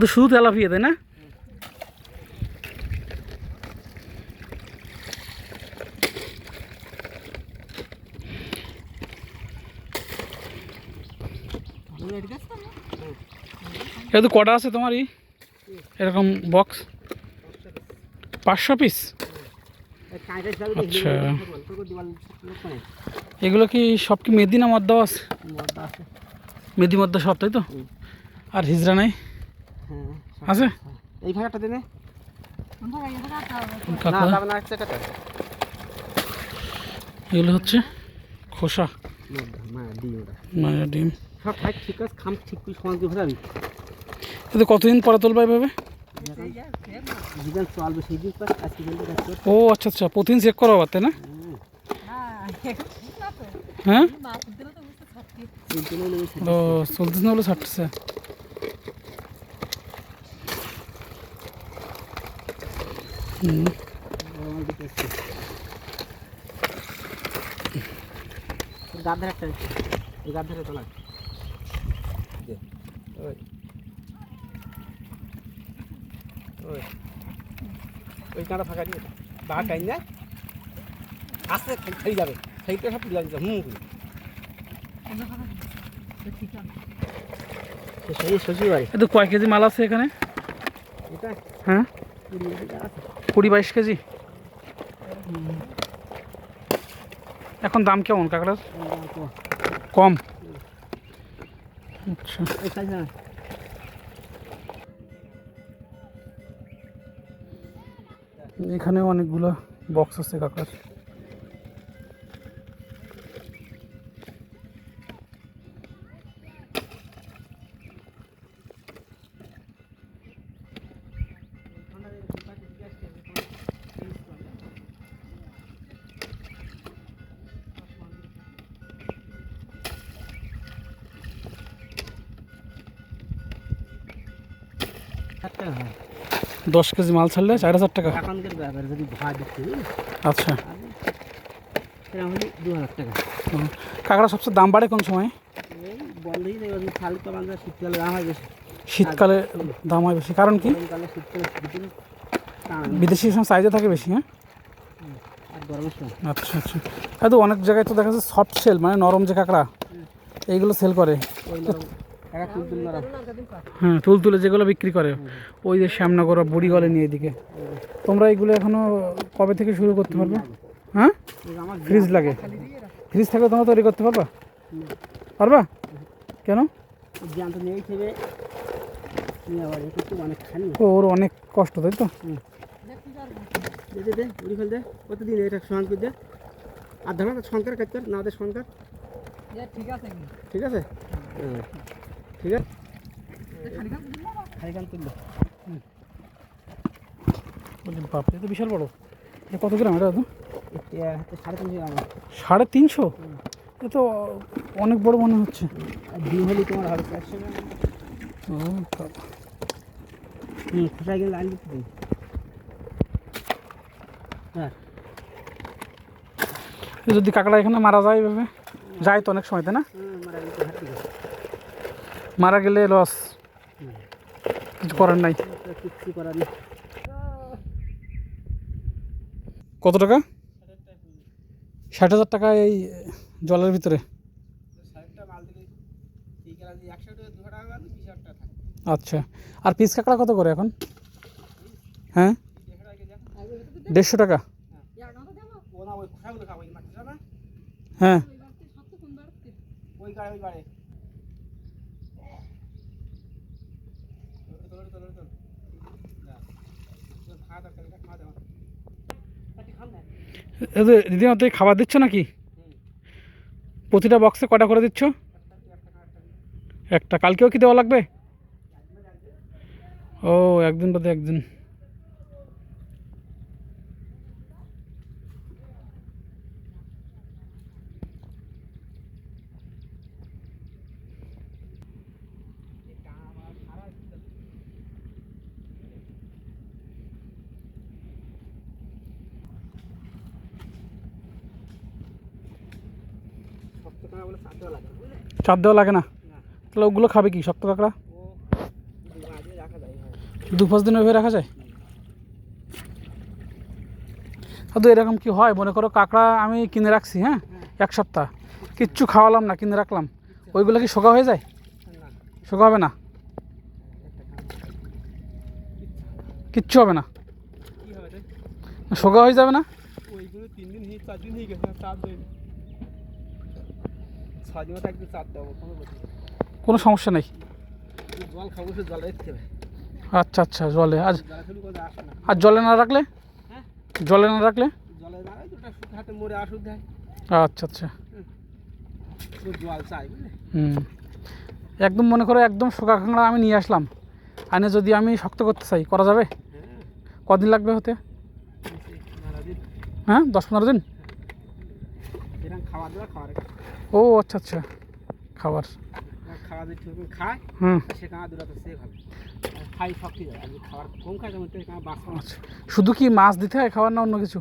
তো শুধু তেলাপিয়া তাই না? এ তো কটা আছে তোমারই? এরকম বক্স পাঁচশো পিস আচ্ছা। এগুলো কি সব কি মেদি না মদ্দা আছে মেদি মদ্দা সব তাই তো? আর হিজড়া নাই? আছে? এই ভাগাটা দেনে এগুলো হচ্ছে খোসা। মা দিই ওটা। মায়ের ডিম। সব ঠাক ঠিক আছে খাম ঠিক করে সমান করে ভরাবি এতে কতদিন পরে তুলবা এভাবে? ও আচ্ছা আচ্ছা প্রতিদিন চেক করো আবার তাই না? হ্যাঁ। জন্য ও চলতেছে না বলে ছাড়তেছে। গাধার একটা গাধার তো লাগ ওই ওই ওই কাঁটা ফাঁকা দিয়ে খাই যাবে সেইটা সব তুলে যাবে হুম কয় কেজি মাল আছে এখানে? হ্যাঁ? কুড়ি বাইশ কেজি। এখন দাম কেমন কাঁকড়ার? কম। আচ্ছা। এখানে অনেকগুলো বক্স আছে কাকার দশ কেজি মাল ছাড়লে চার হাজার টাকা এখনকার ব্যাপার যদি ভাড়া দিচ্ছে আচ্ছা। দু হাজার টাকা। কাঁকড়া সবচেয়ে দাম বাড়ে কোন সময়? বন্ধই নেই শীতকালে দাম হয় বেশি। শীতকালে দাম হয় বেশি। কারণ কি? হয়। বিদেশি সাইজে থাকে বেশি হ্যাঁ? আচ্ছা আচ্ছা। হ্যাঁ তো অনেক জায়গায় তো দেখা যাচ্ছে সফট সেল মানে নরম যে কাঁকড়া এইগুলো সেল করে। হ্যাঁ তুল তুলে যেগুলো বিক্রি করে ওই যে শ্যামনগর বুড়ি গলে নিয়ে এদিকে। তোমরা এইগুলো এখনও কবে থেকে শুরু করতে পারবে? হ্যাঁ? আমার ফ্রিজ লাগে। ফ্রিজ থাকলে তোমরা তৈরি করতে পারবা? পারবা? কেন? ওর অনেক কষ্ট তাই তো? দে দে দে উড়ি দে প্রতিদিন এটা সমান করে দে আর ধরো না কাজ কর ঠিক আছে। ঠিক আছে। ঠিক আছে? খালি গান তুললো। বলছি বাপরে তো বিশাল বড়। এটা কত গ্রাম এটা হাতে সাড়ে তিনশো গ্রাম। সাড়ে তিনশো? এ তো অনেক বড় মনে হচ্ছে। আর ডিম হলে তোমার হবে চারশো হুম খোসায় গেলে লাইন দিতে দিন হ্যাঁ। যদি কাঁকড়া এখানে মারা যায় এভাবে যায় তো অনেক সময় তাই না হুম, মারা গেলে তো হাঁটতে গেছে। মারা গেলে লস কিছু করার নাই। করার কত টাকা? ষাট হাজার টাকা এই জলের ভিতরে। আচ্ছা। আর পিস কাঁকড়া কত করে এখন? হ্যাঁ? দেড়শো টাকা? কেজি এখন। দেড়শো টাকা ও না ওই খোসাগুলো খাব ওই মাছটা না হ্যাঁ ওই গাড়ি ওই গাড়ি তোর তোর তোর খাওয়া দরকার এটা খাওয়া দাওয়া খাম না এই তুই খাবার দিচ্ছ নাকি? প্রতিটা বক্সে কটা করে দিচ্ছ? একটা। কালকেও কি দেওয়া লাগবে? ও, একদিন বাদে একদিন শক্ত টাকা বলে চার দেওয়া লাগে না? তাহলে ওগুলো খাবে কি, শক্ত কাঁকড়া? দু পাঁচ দিন ওইভাবে রাখা যায়? তো এরকম কি হয়? মনে করো কাঁকড়া আমি কিনে রাখছি হ্যাঁ? এক সপ্তাহ। কিচ্ছু খাওয়ালাম না, কিনে রাখলাম। ওইগুলো কি শোকা হয়ে যায়? শোকা হবে না? কিচ্ছু হবে না? শোকা হয়ে যাবে না ওইগুলো তিন দিন হয়ে চার দিন হয়ে গেছে না চার দিন ছয় দেবো কোনো কোনো সমস্যা নেই? জল খাব সে জলে আচ্ছা আচ্ছা জলে। আজ আর জলে না রাখলে? হ্যাঁ? জলে না রাখলে? জলে না দেয়। আচ্ছা আচ্ছা। হুম। একদম মনে করো একদম শোকা কাঁকড়া আমি নিয়ে আসলাম। আনে যদি আমি শক্ত করতে চাই করা যাবে? হ্যাঁ। কদিন লাগবে হতে? হ্যাঁ দশ পনেরো দিন? এরকম খাবার দেওয়া খাবার ও আচ্ছা আচ্ছা। খাবার। খাওয়া যদি ঠিক খায় হুম। সে কাঁড়া দুটা তো সেভ হবে। খাই সব ঠিক আছে খাবার কম খায় আচ্ছা। শুধু কি মাছ দিতে হয় খাবার না অন্য কিছু?